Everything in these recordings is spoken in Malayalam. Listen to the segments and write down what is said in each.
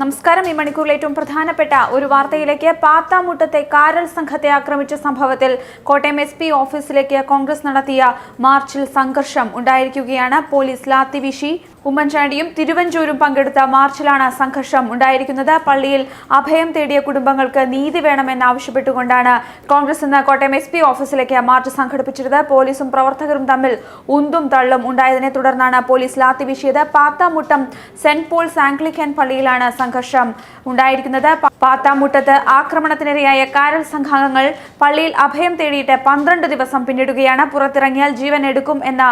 നമസ്കാരം. ഈ മണിക്കൂറിൽ ഏറ്റവും പ്രധാനപ്പെട്ട ഒരു വാർത്തയിലേക്ക് പാത്താമുട്ടത്തെ കാരൽ സംഘത്തെ ആക്രമിച്ച സംഭവത്തിൽ കോട്ടയം എസ് പി ഓഫീസിലേക്ക് കോൺഗ്രസ് നടത്തിയ മാർച്ചിൽ സംഘർഷം ഉണ്ടായിരിക്കുകയാണ്. പോലീസ് ലാത്തിവീശി ഉമ്മൻചാണ്ടിയും തിരുവഞ്ചൂരും പങ്കെടുത്ത മാർച്ചിലാണ് സംഘർഷം ഉണ്ടായിരിക്കുന്നത്. പള്ളിയിൽ അഭയം തേടിയ കുടുംബങ്ങൾക്ക് നീതി വേണമെന്നാവശ്യപ്പെട്ടുകൊണ്ടാണ് കോൺഗ്രസ് ഇന്ന് കോട്ടയം എസ് പി ഓഫീസിലേക്ക് മാർച്ച് സംഘടിപ്പിച്ചിരുന്നത്. പോലീസും പ്രവർത്തകരും തമ്മിൽ ഉന്തും തള്ളും ഉണ്ടായതിനെ തുടർന്നാണ് പോലീസ് ലാത്തി വീശിയത്. പാത്താമുട്ടം സെന്റ് പോൾസ് ആംഗ്ലിക്കൻ പള്ളിയിലാണ് സംഘർഷം ഉണ്ടായിരിക്കുന്നത്. പാത്താമുട്ടത്ത് ആക്രമണത്തിനിരയായ കാരൽ സംഘാംഗങ്ങൾ പള്ളിയിൽ അഭയം തേടിയിട്ട് പന്ത്രണ്ട് ദിവസം പിന്നിടുകയാണ്. പുറത്തിറങ്ങിയാൽ ജീവൻ എടുക്കും എന്ന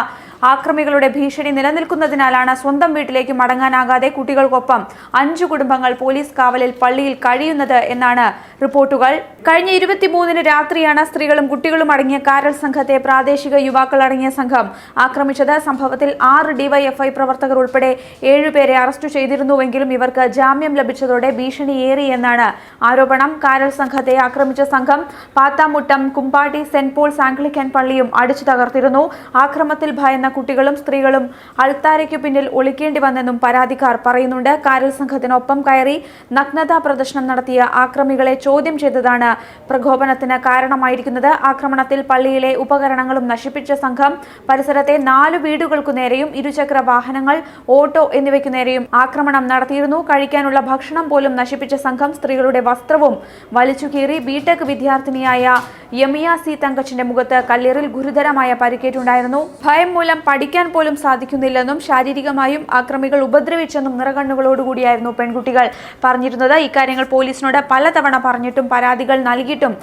ആക്രമികളുടെ ഭീഷണി നിലനിൽക്കുന്നതിനാലാണ് സ്വന്തം വീട്ടിലേക്ക് മടങ്ങാനാകാതെ കുട്ടികൾക്കൊപ്പം അഞ്ചു കുടുംബങ്ങൾ പോലീസ് കാവലിൽ പള്ളിയിൽ കഴിയുന്നത് എന്നാണ് റിപ്പോർട്ടുകൾ. കഴിഞ്ഞ ഇരുപത്തിമൂന്നിന് രാത്രിയാണ് സ്ത്രീകളും കുട്ടികളും അടങ്ങിയ കാരൽ സംഘത്തെ പ്രാദേശിക യുവാക്കൾ അടങ്ങിയ സംഘം ആക്രമിച്ചത്. സംഭവത്തിൽ ആറ് ഡിവൈഎഫ്ഐ പ്രവർത്തകർ ഉൾപ്പെടെ ഏഴുപേരെ അറസ്റ്റ് ചെയ്തിരുന്നുവെങ്കിലും ഇവർക്ക് ജാമ്യം ലഭിച്ചതോടെ ഭീഷണിയേറി എന്നാണ് ആരോപണം. കാരൽ സംഘത്തെ ആക്രമിച്ച സംഘം Pathamuttam Kumbatti Saint Paul's Anglican പള്ളിയും അടിച്ചു തകർത്തിരുന്നു. ആക്രമത്തിൽ ഭയന്ന കുട്ടികളും സ്ത്രീകളും അൾത്താരയ്ക്കു പിന്നിൽ ഒളിക്കേണ്ടി വന്നെന്നും പരാതിക്കാർ പറയുന്നുണ്ട്. കാരൽ സംഘത്തിനൊപ്പം കയറി നഗ്നതാ പ്രദർശനം നടത്തിയ ആക്രമികളെ ചോദ്യം ചെയ്തതാണ് പ്രകോപനത്തിന് കാരണമായിരിക്കുന്നത്. ആക്രമണത്തിൽ പള്ളിയിലെ ഉപകരണങ്ങളും നശിപ്പിച്ച സംഘം പരിസരത്തെ നാല് വീടുകൾക്കു നേരെയും ഇരുചക്ര വാഹനങ്ങൾ ഓട്ടോ എന്നിവയ്ക്കു നേരെയും ആക്രമണം നടത്തിയിരുന്നു. കഴിക്കാനുള്ള ഭക്ഷണം പോലും നശിപ്പിച്ച സംഘം സ്ത്രീകളുടെ വസ്ത്രവും വലിച്ചു കീറി ബിടെക് വിദ്യാർത്ഥിനിയായ യമിയ സി തങ്കച്ചിന്റെ മുഖത്ത് കല്ലേറിൽ ഗുരുതരമായ പരിക്കേറ്റുണ്ടായിരുന്നു. ഭയം മൂലം പഠിക്കാൻ പോലും സാധിക്കുന്നില്ലെന്നും ശാരീരികമായും ആക്രമികൾ ഉപദ്രവിച്ചെന്നും നിറകണ്ണുകളോടുകൂടിയായിരുന്നു പെൺകുട്ടികൾ പറഞ്ഞിരുന്നത്. ഇക്കാര്യങ്ങൾ പോലീസിനോട് പലതവണ പറഞ്ഞിട്ടും പരാതികൾ നൽകിയിട്ടും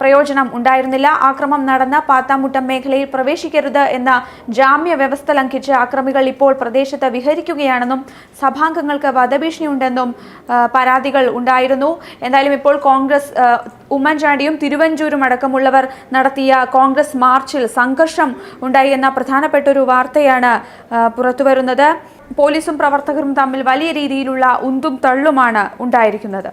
പ്രയോജനം ഉണ്ടായിരുന്നില്ല. ആക്രമം നടന്ന പാത്താമുട്ടം മേഖലയിൽ പ്രവേശിക്കരുത് എന്ന ജാമ്യ വ്യവസ്ഥ ലംഘിച്ച് അക്രമികൾ ഇപ്പോൾ പ്രദേശത്ത് വിഹരിക്കുകയാണെന്നും സഭാംഗങ്ങൾക്ക് വധഭീഷണിയുണ്ടെന്നും പരാതികൾ ഉണ്ടായിരുന്നു. എന്തായാലും ഇപ്പോൾ കോൺഗ്രസ് ഉമ്മൻചാണ്ടിയും തിരുവഞ്ചൂരും അടക്കമുള്ളവർ നടത്തിയ കോൺഗ്രസ് മാർച്ചിൽ സംഘർഷം ഉണ്ടായി എന്ന പ്രധാനപ്പെട്ട ഒരു വാർത്തയാണ് പുറത്തുവരുന്നത് പോലീസും പ്രവർത്തകരും തമ്മിൽ വലിയ രീതിയിലുള്ള ഉന്തും തള്ളുമാണ് ഉണ്ടായിരിക്കുന്നത്.